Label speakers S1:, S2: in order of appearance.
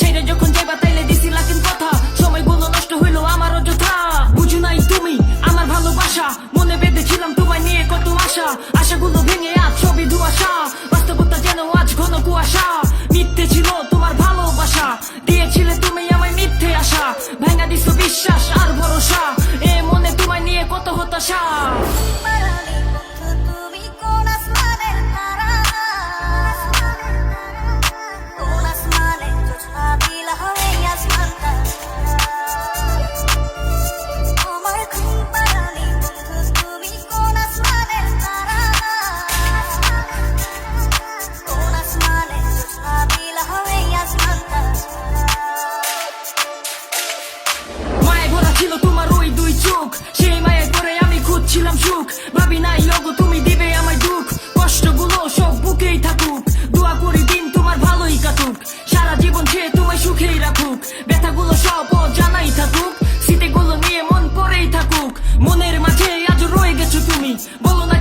S1: ছেড়ে যখন যাইবা তাইলে দিছি লাকিন কথা সময়গুলো নষ্ট হইল আমার অযথা বুঝু নাই তুমি, আমার ভালোবাসা, মনে বেঁধেছিলাম তোমায় নিয়ে কত আশা। আশাগুলো ভেঙে আজ ছবি ধুয়াশা বাস্তবতা যেন আজ ঘন কুয়াশা। মিথ্যে ছিল Bullying